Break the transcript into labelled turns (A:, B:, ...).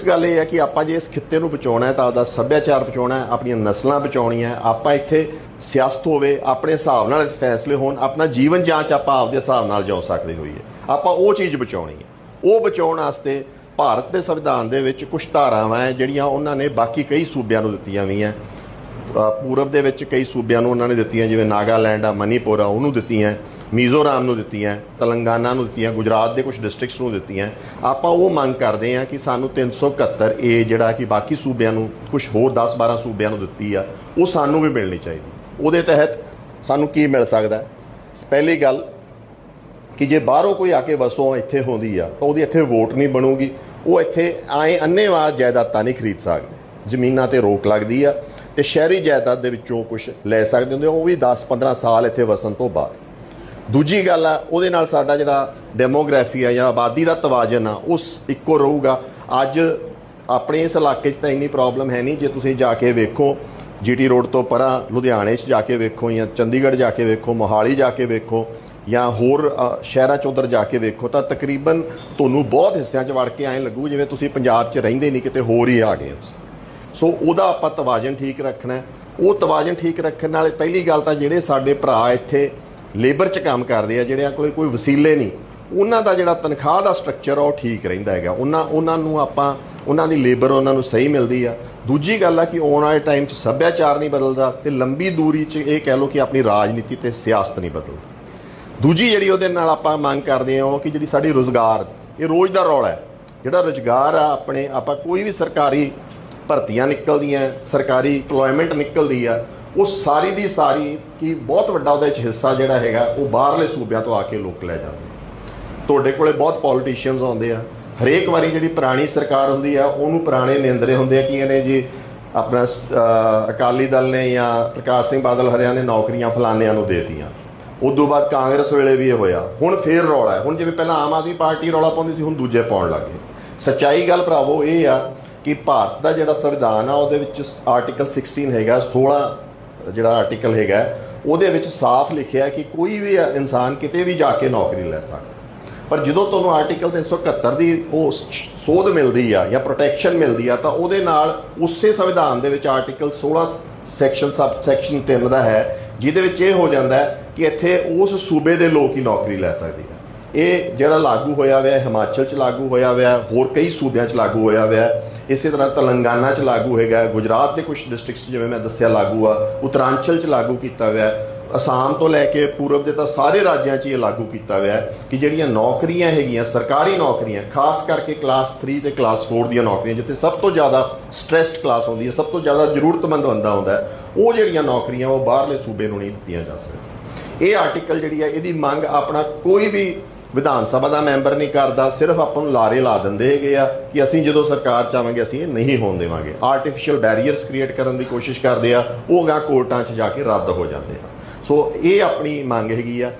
A: ਮੁੱਖ ਗੱਲ ਇਹ ਹੈ ਕਿ ਆਪਾਂ ਜੇ ਇਸ ਖਿੱਤੇ ਨੂੰ ਬਚਾਉਣਾ ਹੈ ਤਾਂ ਆਪਦਾ ਸੱਭਿਆਚਾਰ ਬਚਾਉਣਾ ਹੈ ਆਪਣੀਆਂ ਨਸਲਾਂ ਬਚਾਉਣੀਆਂ ਆਪਾਂ ਇੱਥੇ ਸਿਆਸਤ ਹੋਵੇ ਆਪਣੇ ਹਿਸਾਬ ਨਾਲ ਫੈਸਲੇ ਹੋਣ ਆਪਣਾ ਜੀਵਨ ਜਾਂਚ ਆਪਾਂ ਆਪਦੇ ਹਿਸਾਬ ਨਾਲ ਜਿਉ ਸਕਦੇ ਹੋਈਏ। ਆਪਾਂ ਉਹ ਚੀਜ਼ ਬਚਾਉਣੀ ਹੈ। ਉਹ ਬਚਾਉਣ ਵਾਸਤੇ ਭਾਰਤ ਦੇ ਸੰਵਿਧਾਨ ਦੇ ਵਿੱਚ ਕੁਝ ਧਾਰਾਵਾਂ ਹੈ ਜਿਹੜੀਆਂ ਉਹਨਾਂ ਨੇ ਬਾਕੀ ਕਈ ਸੂਬਿਆਂ ਨੂੰ ਦਿੱਤੀਆਂ ਵੀਆਂ ਅ, ਪੂਰਬ ਦੇ ਵਿੱਚ ਕਈ ਸੂਬਿਆਂ ਨੂੰ ਉਹਨਾਂ ਨੇ ਦਿੱਤੀਆਂ ਜਿਵੇਂ ਨਾਗਾਲੈਂਡ ਆ ਮਨੀਪੁਰ ਆ ਉਹਨੂੰ ਦਿੱਤੀਆਂ ਮੀਜ਼ੋਰਾਮ ਨੂੰ ਦਿੱਤੀਆਂ, ਤੇਲੰਗਾਨਾ ਨੂੰ ਦਿੱਤੀਆਂ, ਗੁਜਰਾਤ ਦੇ ਕੁਝ ਡਿਸਟ੍ਰਿਕਟਸ ਨੂੰ ਦਿੱਤੀਆਂ। ਆਪਾਂ ਉਹ ਮੰਗ ਕਰਦੇ ਹਾਂ ਕਿ ਸਾਨੂੰ 371 ਏ ਜਿਹੜਾ ਕਿ ਬਾਕੀ ਸੂਬਿਆਂ ਨੂੰ ਕੁਝ ਹੋਰ 10 12 ਸੂਬਿਆਂ ਨੂੰ ਦਿੱਤੀ ਆ, ਉਹ ਸਾਨੂੰ ਵੀ ਮਿਲਣੀ ਚਾਹੀਦੀ। ਉਹਦੇ ਤਹਿਤ ਸਾਨੂੰ ਕੀ ਮਿਲ ਸਕਦਾ? ਹੈ? ਪਹਿਲੀ ਗੱਲ ਕਿ ਜੇ ਬਾਹਰੋਂ ਕੋਈ ਆ ਕੇ ਵਸੋਂ ਇੱਥੇ ਹੁੰਦੀ ਆ, ਤਾਂ ਉਹਦੀ ਇੱਥੇ ਵੋਟ ਨਹੀਂ ਬਣੂਗੀ। ਉਹ ਇੱਥੇ ਆਏ ਅੰਨੇਵਾਹ ਜਾਇਦਾਦਾਂ ਨਹੀਂ ਖਰੀਦ ਸਕਦੇ। ਜ਼ਮੀਨਾਂ ਤੇ ਰੋਕ ਲੱਗਦੀ ਆ ਤੇ ਸ਼ਹਿਰੀ ਜਾਇਦਾਦ ਦੇ ਵਿੱਚੋਂ ਕੁਝ ਲੈ ਸਕਦੇ ਹੁੰਦੇ ਉਹ ਵੀ 10-15 ਸਾਲ ਇੱਥੇ ਵਸਣ ਤੋਂ ਬਾਅਦ। ਦੂਜੀ ਗੱਲ ਆ, ਉਹਦੇ ਨਾਲ ਸਾਡਾ ਜਿਹੜਾ ਡੈਮੋਗ੍ਰਾਫੀ ਆ ਜਾਂ ਆਬਾਦੀ ਦਾ ਤਵਾਜ਼ਨ ਆ, ਉਸ ਇੱਕੋ ਰਹੂਗਾ। ਅੱਜ ਆਪਣੇ ਇਸ ਇਲਾਕੇ 'ਚ ਤਾਂ ਇੰਨੀ ਪ੍ਰੋਬਲਮ ਹੈ ਨਹੀਂ, ਜੇ ਤੁਸੀਂ ਜਾ ਕੇ ਵੇਖੋ ਜੀਟੀ ਰੋਡ ਤੋਂ ਪਰਾਂ ਲੁਧਿਆਣੇ 'ਚ ਜਾ ਕੇ ਵੇਖੋ ਜਾਂ ਚੰਡੀਗੜ੍ਹ ਜਾ ਕੇ ਵੇਖੋ, ਮੋਹਾਲੀ ਜਾ ਕੇ ਵੇਖੋ ਜਾਂ ਹੋਰ ਸ਼ਹਿਰਾਂ 'ਚ ਉਧਰ ਜਾ ਕੇ ਵੇਖੋ, ਤਾਂ ਤਕਰੀਬਨ ਤੁਹਾਨੂੰ ਬਹੁਤ ਹਿੱਸਿਆਂ 'ਚ ਵੜ ਕੇ ਐਂ ਲੱਗੂ ਜਿਵੇਂ ਤੁਸੀਂ ਪੰਜਾਬ 'ਚ ਰਹਿੰਦੇ ਨਹੀਂ, ਕਿਤੇ ਹੋਰ ਹੀ ਆ ਗਏ ਹੋ। ਸੋ ਉਹਦਾ ਆਪਾਂ ਤਵਾਜ਼ਨ ਠੀਕ ਰੱਖਣਾ ਉਹ ਤਵਾਜ਼ਨ ਠੀਕ ਰੱਖਣ ਨਾਲ ਪਹਿਲੀ ਗੱਲ ਤਾਂ ਜਿਹੜੇ ਸਾਡੇ ਭਰਾ ਇੱਥੇ ਲੇਬਰ 'ਚ ਕੰਮ ਕਰਦੇ ਆ ਜਿਹੜਿਆਂ ਕੋਲੇ ਕੋਈ ਵਸੀਲੇ ਨਹੀਂ। ਉਹਨਾਂ ਦਾ ਜਿਹੜਾ ਤਨਖਾਹ ਦਾ ਸਟਰਕਚਰ ਆ, ਉਹ ਠੀਕ ਰਹਿੰਦਾ ਹੈਗਾ। ਉਹਨਾਂ ਉਹਨਾਂ ਨੂੰ ਆਪਾਂ, ਉਹਨਾਂ ਦੀ ਲੇਬਰ ਉਹਨਾਂ ਨੂੰ ਸਹੀ ਮਿਲਦੀ ਆ। ਦੂਜੀ ਗੱਲ ਆ ਕਿ ਆਉਣ ਵਾਲੇ ਟਾਈਮ 'ਚ ਸੱਭਿਆਚਾਰ ਨਹੀਂ ਬਦਲਦਾ ਤੇ ਲੰਬੀ ਦੂਰੀ 'ਚ ਇਹ ਕਹਿ ਲਓ ਕਿ ਆਪਣੀ ਰਾਜਨੀਤੀ ਤੇ ਸਿਆਸਤ ਨਹੀਂ ਬਦਲਦੀ। ਦੂਜੀ ਜਿਹੜੀ ਉਹਦੇ ਨਾਲ ਆਪਾਂ ਮੰਗ ਕਰਦੇ ਹਾਂ, ਉਹ ਕਿ ਜਿਹੜੀ ਸਾਡੀ ਰੋਜ਼ਗਾਰ, ਇਹ ਰੋਜ਼ ਦਾ ਰੌਲਾ ਹੈ। ਜਿਹੜਾ ਰੋਜ਼ਗਾਰ ਆ, ਆਪਣੇ ਆਪਾਂ ਕੋਈ ਵੀ ਸਰਕਾਰੀ ਭਰਤੀਆਂ ਨਿਕਲਦੀਆਂ, ਸਰਕਾਰੀ EMPLOYMENT ਨਿਕਲਦੀ ਆ ਉਹ ਸਾਰੀ ਦੀ ਸਾਰੀ ਕਿ ਬਹੁਤ ਵੱਡਾ ਉਹਦੇ ਵਿੱਚ ਹਿੱਸਾ ਜਿਹੜਾ ਹੈਗਾ, ਉਹ ਬਾਹਰਲੇ ਸੂਬਿਆਂ ਤੋਂ ਆ ਕੇ ਲੋਕ ਲੈ ਜਾਂਦੇ ਤੁਹਾਡੇ ਕੋਲੇ ਬਹੁਤ ਪੋਲੀਟੀਸ਼ੀਅਨਸ ਆਉਂਦੇ ਆ। ਹਰੇਕ ਵਾਰੀ ਜਿਹੜੀ ਪੁਰਾਣੀ ਸਰਕਾਰ ਹੁੰਦੀ ਆ, ਉਹਨੂੰ ਪੁਰਾਣੇ ਨਿੰਦਰੇ ਹੁੰਦੇ ਆ, ਕਿ ਇਹਨੇ ਜੀ ਆਪਣਾ ਅਕਾਲੀ ਦਲ ਨੇ ਜਾਂ ਪ੍ਰਕਾਸ਼ ਸਿੰਘ ਬਾਦਲ ਹਰਿਆਣਾ ਨੇ ਨੌਕਰੀਆਂ ਫਲਾਨਿਆਂ ਨੂੰ ਦੇ ਦਿੱਤੀਆਂ। ਉਦੋਂ ਬਾਅਦ ਕਾਂਗਰਸ ਵੇਲੇ ਵੀ ਇਹ ਹੋਇਆ। ਹੁਣ ਫੇਰ ਰੌਲਾ ਹੈ। ਹੁਣ ਜਿਵੇਂ ਪਹਿਲਾਂ ਆਮ ਆਦਮੀ ਪਾਰਟੀ ਰੌਲਾ ਪਾਉਂਦੀ ਸੀ, ਹੁਣ ਦੂਜੇ ਪਾਉਣ ਲੱਗ ਗਏ। ਸੱਚਾਈ ਗੱਲ ਭਰਾਵੋ ਇਹ ਆ ਕਿ ਭਾਰਤ ਦਾ ਜਿਹੜਾ ਸੰਵਿਧਾਨ ਆ, ਉਹਦੇ ਵਿੱਚ ਆਰਟੀਕਲ 16 ਹੈਗਾ 16 ਜਿਹੜਾ ਆਰਟੀਕਲ ਹੈਗਾ, ਉਹਦੇ ਵਿੱਚ ਸਾਫ਼ ਲਿਖਿਆ ਕਿ ਕੋਈ ਵੀ ਇਨਸਾਨ ਕਿਤੇ ਵੀ ਜਾ ਕੇ ਨੌਕਰੀ ਲੈ ਸਕਦਾ। ਪਰ ਜਦੋਂ ਤੁਹਾਨੂੰ ਆਰਟੀਕਲ 371 ਦੀ ਉਹ ਸੋਧ ਮਿਲਦੀ ਆ ਜਾਂ ਪ੍ਰੋਟੈਕਸ਼ਨ ਮਿਲਦੀ ਆ, ਤਾਂ ਉਹਦੇ ਨਾਲ ਉਸੇ ਸੰਵਿਧਾਨ ਦੇ ਵਿੱਚ ਆਰਟੀਕਲ 16 ਸੈਕਸ਼ਨ ਸਬ ਸੈਕਸ਼ਨ 3 ਦਾ ਹੈ, ਜਿਹਦੇ ਵਿੱਚ ਇਹ ਹੋ ਜਾਂਦਾ ਕਿ ਇੱਥੇ ਉਸ ਸੂਬੇ ਦੇ ਲੋਕ ਹੀ ਨੌਕਰੀ ਲੈ ਸਕਦੇ ਆ। ਇਹ ਜਿਹੜਾ ਲਾਗੂ ਹੋਇਆ ਹੋਇਆ ਹਿਮਾਚਲ 'ਚ ਲਾਗੂ ਹੋਇਆ ਹੋਇਆ ਹੋਰ ਕਈ ਸੂਬਿਆਂ 'ਚ ਲਾਗੂ ਹੋਇਆ ਹੋਇਆ ਇਸੇ ਤਰ੍ਹਾਂ ਤੇਲੰਗਾਨਾ 'ਚ ਲਾਗੂ ਹੈਗਾ, ਗੁਜਰਾਤ ਦੇ ਕੁਝ ਡਿਸਟ੍ਰਿਕਟਸ ਜਿਵੇਂ ਮੈਂ ਦੱਸਿਆ ਲਾਗੂ ਆ, ਉਤਰਾਂਚਲ 'ਚ ਲਾਗੂ ਕੀਤਾ ਹੋਇਆ ਹੈ, ਅਸਾਮ ਤੋਂ ਲੈ ਕੇ ਪੂਰਬ ਦੇ ਤਾਂ ਸਾਰੇ ਰਾਜਾਂ 'ਚ ਇਹ ਲਾਗੂ ਕੀਤਾ ਹੋਇਆ ਹੈ ਕਿ ਜਿਹੜੀਆਂ ਨੌਕਰੀਆਂ ਹੈਗੀਆਂ, ਸਰਕਾਰੀ ਨੌਕਰੀਆਂ, ਖਾਸ ਕਰਕੇ ਕਲਾਸ 3 ਤੇ ਕਲਾਸ 4 ਦੀਆਂ ਨੌਕਰੀਆਂ, ਜਿੱਥੇ ਸਭ ਤੋਂ ਜ਼ਿਆਦਾ ਸਟ੍ਰੈਸਡ ਕਲਾਸ ਹੁੰਦੀ ਹੈ, ਸਭ ਤੋਂ ਜ਼ਿਆਦਾ ਜ਼ਰੂਰਤਮੰਦ ਬੰਦਾ ਹੁੰਦਾ ਉਹ ਜਿਹੜੀਆਂ ਨੌਕਰੀਆਂ ਉਹ ਬਾਹਰਲੇ ਸੂਬੇ ਨੂੰ ਨਹੀਂ ਦਿੱਤੀਆਂ ਜਾ ਸਕਦੀਆਂ। ਇਹ ਆਰਟੀਕਲ ਜਿਹੜੀ ਹੈ, ਇਹਦੀ ਮੰਗ ਆਪਣਾ ਕੋਈ ਵੀ ਵਿਧਾਨ ਸਭਾ ਦਾ ਮੈਂਬਰ ਨਹੀਂ ਕਰਦਾ, ਸਿਰਫ ਆਪਾਂ ਨੂੰ ਲਾਰੇ ਲਾ ਦਿੰਦੇ ਹੈਗੇ ਆ ਕਿ ਅਸੀਂ ਜਦੋਂ ਸਰਕਾਰ ਚਾਹਾਂਗੇ, ਅਸੀਂ ਇਹ ਨਹੀਂ ਹੋਣ ਦੇਵਾਂਗੇ। ਆਰਟੀਫੀਸ਼ੀਅਲ ਬੈਰੀਅਰਸ ਕ੍ਰੀਏਟ ਕਰਨ ਦੀ ਕੋਸ਼ਿਸ਼ ਕਰਦੇ ਆ, ਉਹ ਗਾ ਕੋਰਟਾਂ 'ਚ ਜਾ ਕੇ ਰੱਦ ਹੋ ਜਾਂਦੇ ਆ। ਸੋ ਇਹ ਆਪਣੀ ਮੰਗ ਹੈਗੀ ਆ।